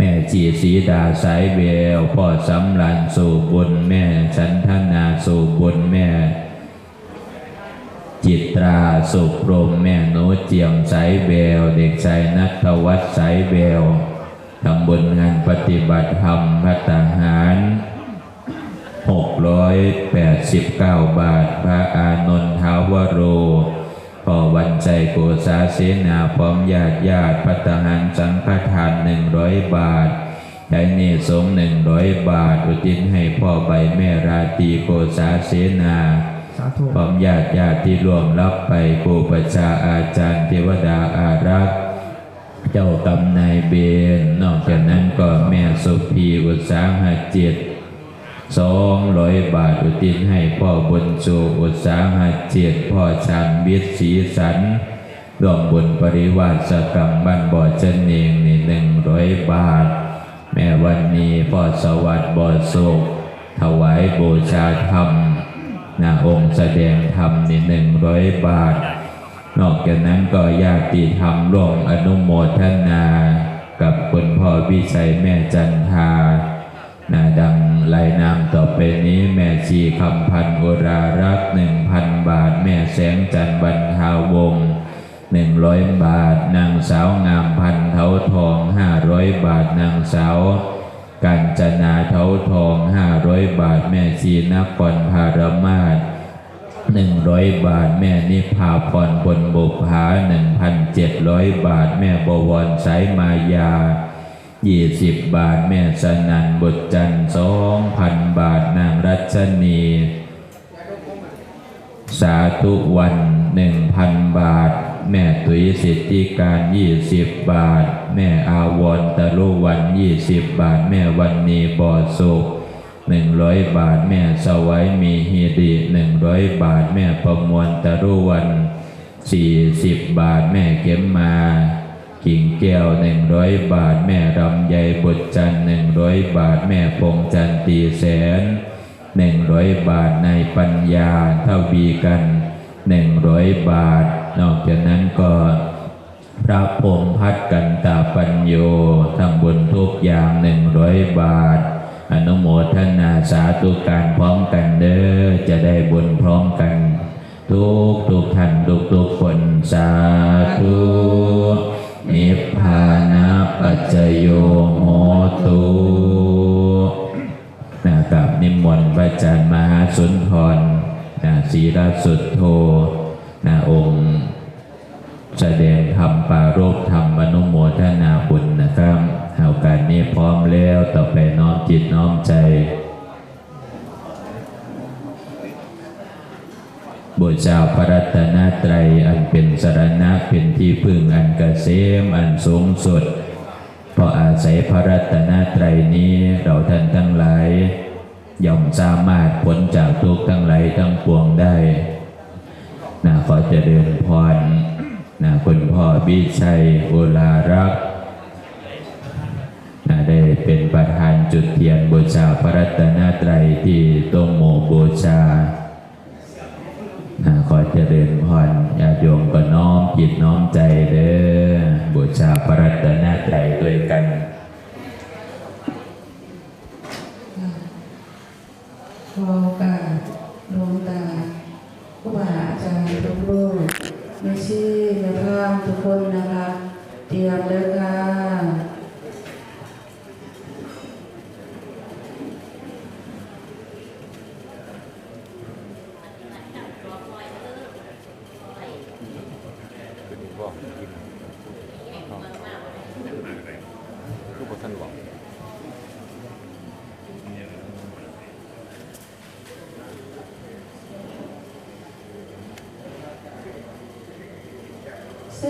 แม่จีสีดาสายเววพ่อสำลันสู่บุญแม่ชันทนาสู่บุญแม่ จิตราสุพรมแม่โนเจียมสายเบลเด็กชายนัทวัฒน์สายเบลทำบุญงานปฏิบัติธรรมพัฒหาร689 บาท พระอานนทาวโร พ่อวันใจโกษาเสนาพร้อมญาติญาติพัฒหารสังฆทานหนึ่งร้อยบาทใช้เนสงหนึ่งร้อยบาท อุทิศให้พ่อใบแม่ราตรีโกษาเสนาสาธุพร้อมญาติญาติที่ร่วมรับไปครูประชาอาจารย์เทวดาอารักษ์เจ้ากรรมนายเบนนอกจากนั้นก็แม่สุพีอุตสาหะจิต สองร้อยบาทอุทิศให้พ่อบุญชูอุตสาหะจิตพ่อชันวิทย์ศรีสันร่วมบุญปริวาสกรรมบ้านบ่อเจนเองนี่หนึ่งร้อยบาท แม่วันนี้พ่อสวัสดิ์บ่อสุขถวายบูชาธรรมนาองค์แสดงธรรมนี่หนึ่งร้อยบาท นอกจากนั้นก็ญาติธรรมร่วมอนุโมทนา กับคุณพ่อวิชัยแม่จันทา นาดังรายนามต่อไปนี้แม่ชีคำพันธ์อุรารักหนึ่งพันบาท แม่แสงจันบรรทาวงหนึ่งร้อยบาท นางสาวงามพันเทาทองห้าร้อยบาทนางสาวกัญจนาเทาทองห้าร้อยบาท แม่ชีนครพารมาศหนึ่งร้อยบาท แม่นิพาพรบนบุพาหนึ่งพันเจ็ดร้อยบาท แม่บวรสายมายา ยี่สิบบาทแม่สนันบุตรจันสองพันบาทนางรัชนี สาธุวันหนึ่งพันบาท แม่ตุยสิทธิการยี่สิบบาท แม่อาวรตะลุวันยี่สิบบาท แม่วันนีบ่อสุขหนึ่งร้อยบาท แม่สวัยมีฮีดีหนึ่งร้อยบาท แม่ประมวลตะรุวันสี่สิบบาท แม่เข็มมา กิ่งแก้วหนึ่งร้อยบาท แม่รำไยบุตรจันหนึ่งร้อยบาท แม่พงจันตีแสนหนึ่งร้อยบาทในปัญญาเท่าบีกันหนึ่งร้อยบาท นอกจากนั้นก็ พระพรมพัดกันตาปัญโยทำบุญทุกอย่างหนึ่งร้อยบาท อนุโมทนาสาธุการพร้อมกันเด้อจะได้บุญพร้อมกัน ทุกทุกท่านทุกทุกคนสาธุ นิพพานะปัจจโยโหตุนะกับนิมนต์พระอาจารย์มหาสุนทรนะศรีรสุดโทนะองค์ แสดงธรรมปรารภธรรมมนุโม บูชาพระรัตนตรัยอันเป็นสรณะเป็นที่พึ่งอันเกษมอันสูงสุดเพราะอาศัยพระรัตนตรัยนี้เราท่านทั้งหลายย่อมสามารถพ้นจากทุกข์ทั้งหลายทั้งปวงได้นะขอเจริญพรนะคุณพ่อบิชัยอุลารักษ์นะได้เป็นประธานจุดเทียนบูชาพระรัตนตรัยที่โตงโมบูชานะขอเจริญพรญาติโยมก็น้อม จิตน้อมใจเด้อบูชาพระรัตนตรัยด้วยกันขอโอกาสหลวงตาผู้บาอาจารย์ทุกรูปไม่ชี้ไม่พามทุกคนนะคะ เตรียมเลยค่ะ รูปท่านหลวงเซ